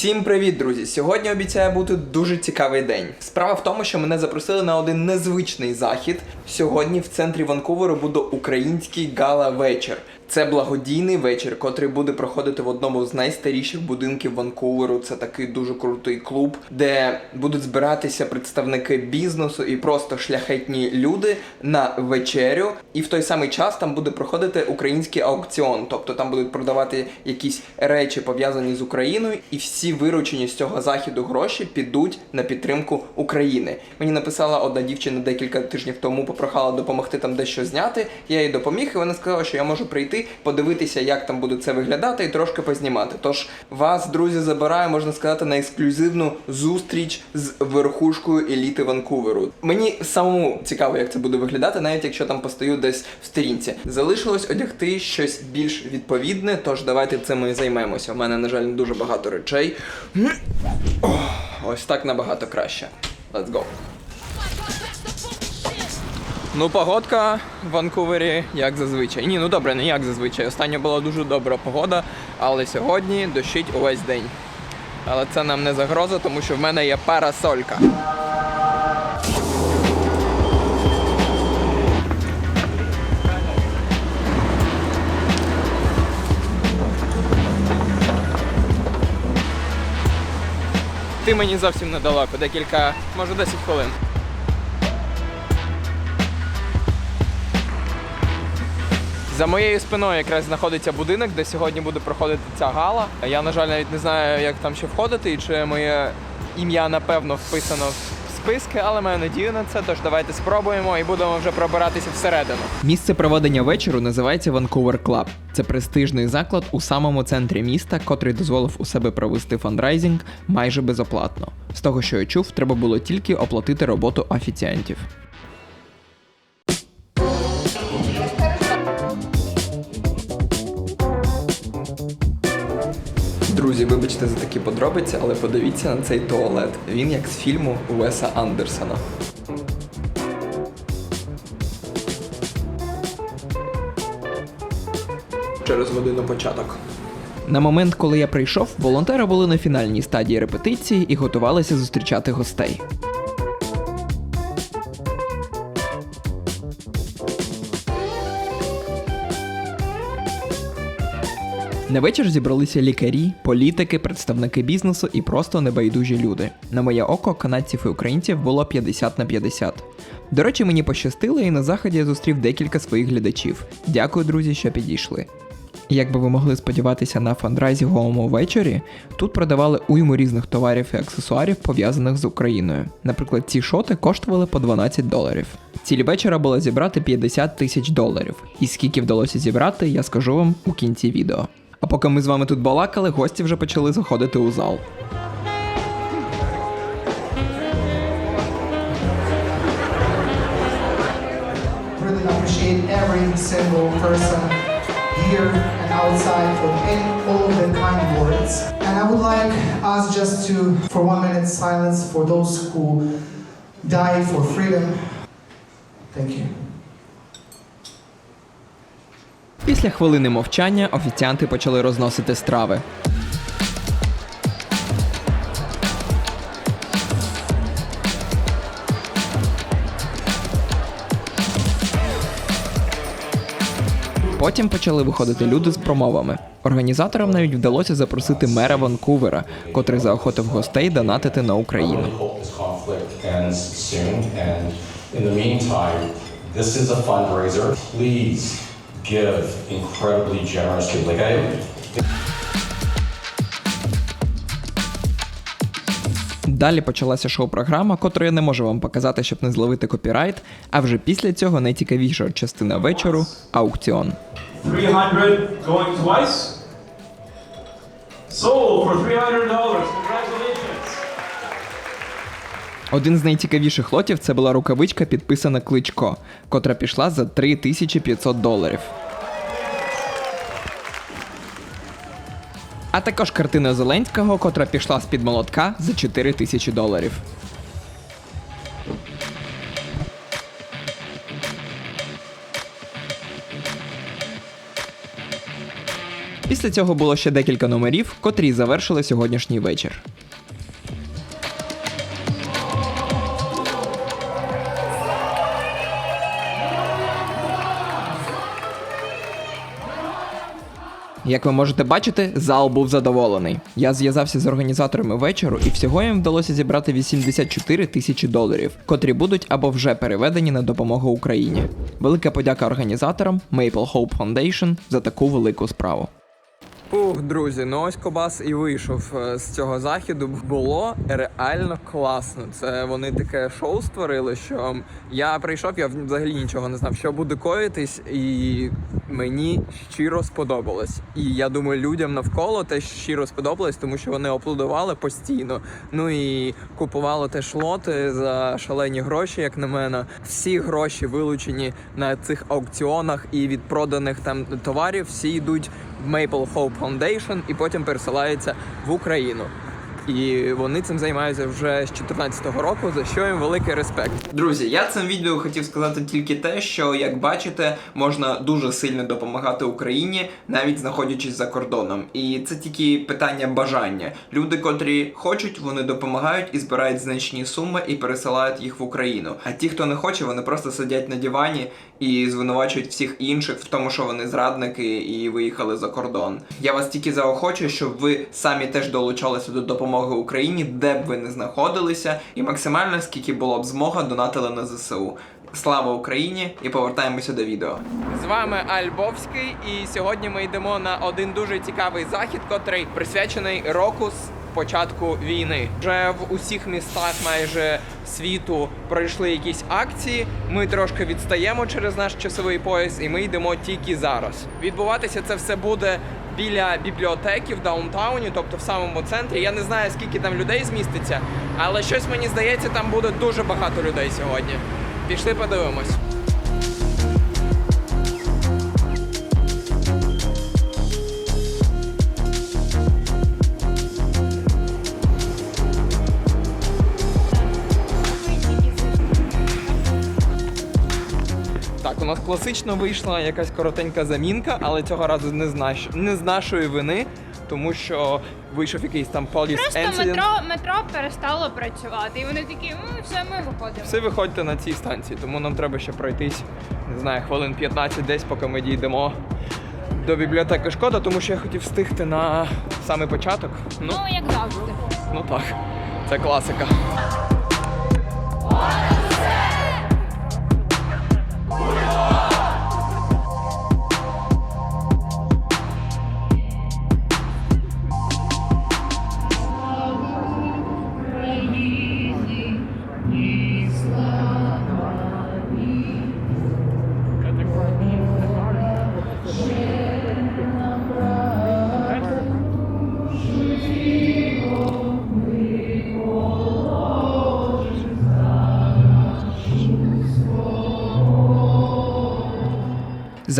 Всім привіт, друзі! Сьогодні обіцяє бути дуже цікавий день. Справа в тому, що мене запросили на один незвичний захід. Сьогодні в центрі Ванкуверу буде український гала-вечір. Це благодійний вечір, котрий буде проходити в одному з найстаріших будинків Ванкуверу. Це такий дуже крутий клуб, де будуть збиратися представники бізнесу і просто шляхетні люди на вечерю. І в той самий час там буде проходити український аукціон, тобто там будуть продавати якісь речі пов'язані з Україною, і всі виручені з цього заходу гроші підуть на підтримку України. Мені написала одна дівчина декілька тижнів тому, попрохала допомогти там дещо зняти. Я їй допоміг, і вона сказала, що я можу прийти, подивитися, як там буде це виглядати, і трошки познімати. Тож вас, друзі, забираю, можна сказати, на ексклюзивну зустріч з верхушкою еліти Ванкуверу. Мені самому цікаво, як це буде виглядати, навіть якщо там постою десь в сторінці. Залишилось одягти щось більш відповідне, тож давайте цим і займемося. У мене, на жаль, не дуже багато речей. Ось так набагато краще. Let's go. Ну, погодка в Ванкувері, як зазвичай. Ні, ну добре, не як зазвичай. Остання була дуже добра погода, але сьогодні дощить увесь день. Але це нам не загроза, тому що в мене є парасолька. Ти мені зовсім недалеко, декілька, може 10 хвилин. За моєю спиною якраз знаходиться будинок, де сьогодні буде проходити ця гала. Я, на жаль, навіть не знаю, як там ще входити і чи моє ім'я напевно вписано в списки, але маю надію на це. Тож давайте спробуємо і будемо вже пробиратися всередину. Місце проведення вечору називається Vancouver Club. Це престижний заклад у самому центрі міста, котрий дозволив у себе провести фандрайзинг майже безоплатно. З того, що я чув, треба було тільки оплатити роботу офіціантів. Друзі, вибачте за такі подробиці, але подивіться на цей туалет. Він як з фільму Уеса Андерсона. Через годину початок. На момент, коли я прийшов, волонтери були на фінальній стадії репетиції і готувалися зустрічати гостей. На вечір зібралися лікарі, політики, представники бізнесу і просто небайдужі люди. На моє око, канадців і українців було 50 на 50. До речі, мені пощастило, і на заході я зустрів декілька своїх глядачів. Дякую, друзі, що підійшли. Як би ви могли сподіватися на фандрайзінговому вечорі, тут продавали уйму різних товарів і аксесуарів, пов'язаних з Україною. Наприклад, ці шоти коштували по 12 доларів. Ціль вечора була зібрати 50 тисяч доларів. І скільки вдалося зібрати, я скажу вам у кінці відео. А поки ми з вами тут балакали, гості вже почали заходити у зал. Після хвилини мовчання офіціанти почали розносити страви. Потім почали виходити люди з промовами. Організаторам навіть вдалося запросити мера Ванкувера, котрий заохотив гостей донатити на Україну. Please give incredibly generously. Like I, Далі почалася шоу-програма, котру я не можу вам показати, щоб не зловити копірайт. А вже після цього найцікавіша частина вечору аукціон. 300 going twice. Sold for $300. Один з найцікавіших лотів це була рукавичка, підписана Кличко, котра пішла за 3500 доларів. А також картина Зеленського, котра пішла з-під молотка за 4000 доларів. Після цього було ще декілька номерів, котрі завершили сьогоднішній вечір. Як ви можете бачити, зал був задоволений. Я зв'язався з організаторами вечору, і всього їм вдалося зібрати 84 тисячі доларів, котрі будуть або вже переведені на допомогу Україні. Велика подяка організаторам Maple Hope Foundation за таку велику справу. Ух, друзі, ну ось Кобас і вийшов е, з цього заходу. Було реально класно. Це вони таке шоу створили, що я прийшов, я взагалі нічого не знав, що буде коїтись, і мені щиро сподобалось. І я думаю, людям навколо теж щиро сподобалось, тому що вони аплодували постійно. Ну і купували теж лоти за шалені гроші, як на мене. Всі гроші вилучені на цих аукціонах і від проданих там товарів, всі йдуть в Maple Hope Foundation і потім пересилаються в Україну. І вони цим займаються вже з 2014 року, за що їм великий респект. Друзі, я цим відео хотів сказати тільки те, що як бачите, можна дуже сильно допомагати Україні, навіть знаходячись за кордоном. І це тільки питання бажання. Люди, котрі хочуть, вони допомагають і збирають значні суми і пересилають їх в Україну. А ті, хто не хоче, вони просто сидять на дивані і звинувачують всіх інших в тому, що вони зрадники і виїхали за кордон. Я вас тільки заохочую, щоб ви самі теж долучалися до допомоги Україні, де б ви не знаходилися, і максимально скільки було б змога донатили на ЗСУ. Слава Україні! І повертаємося до відео. З вами Альбовський, і сьогодні ми йдемо на один дуже цікавий захід, котрий присвячений року з початку війни. Вже в усіх містах майже світу пройшли якісь акції. Ми трошки відстаємо через наш часовий пояс, і ми йдемо тільки зараз. Відбуватися це все буде біля бібліотеки в даунтауні, тобто в самому центрі. Я не знаю, скільки там людей зміститься, але щось мені здається, там буде дуже багато людей сьогодні. Пішли подивимось. Нас класично вийшла якась коротенька замінка, але цього разу не з, наш... не з нашої вини, тому що вийшов якийсь там police Просто incident. метро, метро перестало працювати, і вони такі, ну все, ми виходимо. Всі виходьте на цій станції, тому нам треба ще пройтись, не знаю, хвилин 15 десь, поки ми дійдемо до бібліотеки. Шкода, тому що я хотів встигти на самий початок. Ну, Ну, як завжди. ну так, це класика.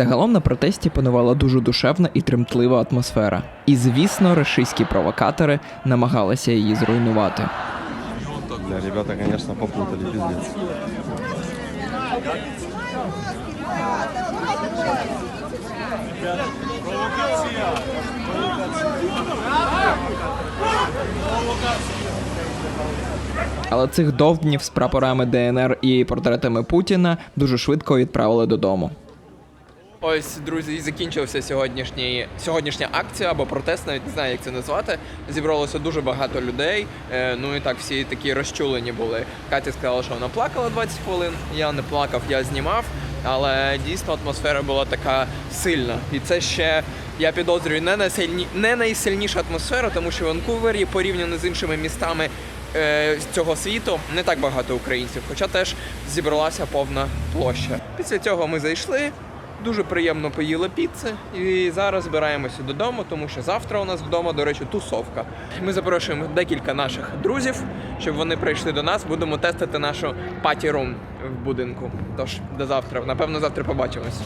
Загалом на протесті панувала дуже душевна і тремтлива атмосфера. І звісно, рашистські провокатори намагалися її зруйнувати. Да, ребята, конечно, попутали, пиздец. Але цих довбнів з прапорами ДНР і портретами Путіна дуже швидко відправили додому. Ось, друзі, і закінчився сьогоднішній сьогоднішня акція або протест, навіть не знаю, як це назвати. Зібралося дуже багато людей. Е, ну і так всі такі розчулені були. Катя сказала, що вона плакала 20 хвилин. Я не плакав, я знімав. Але дійсно атмосфера була така сильна. І це ще я підозрюю не найсильні, не найсильніша атмосфера, тому що в Ванкувері порівняно з іншими містами е, цього світу не так багато українців, хоча теж зібралася повна площа. Після цього ми зайшли. Дуже приємно поїли піци і зараз збираємося додому, тому що завтра у нас вдома, до речі, тусовка. Ми запрошуємо декілька наших друзів, щоб вони прийшли до нас. Будемо тестити нашу паті-рум в будинку. Тож до завтра. Напевно, завтра побачимось.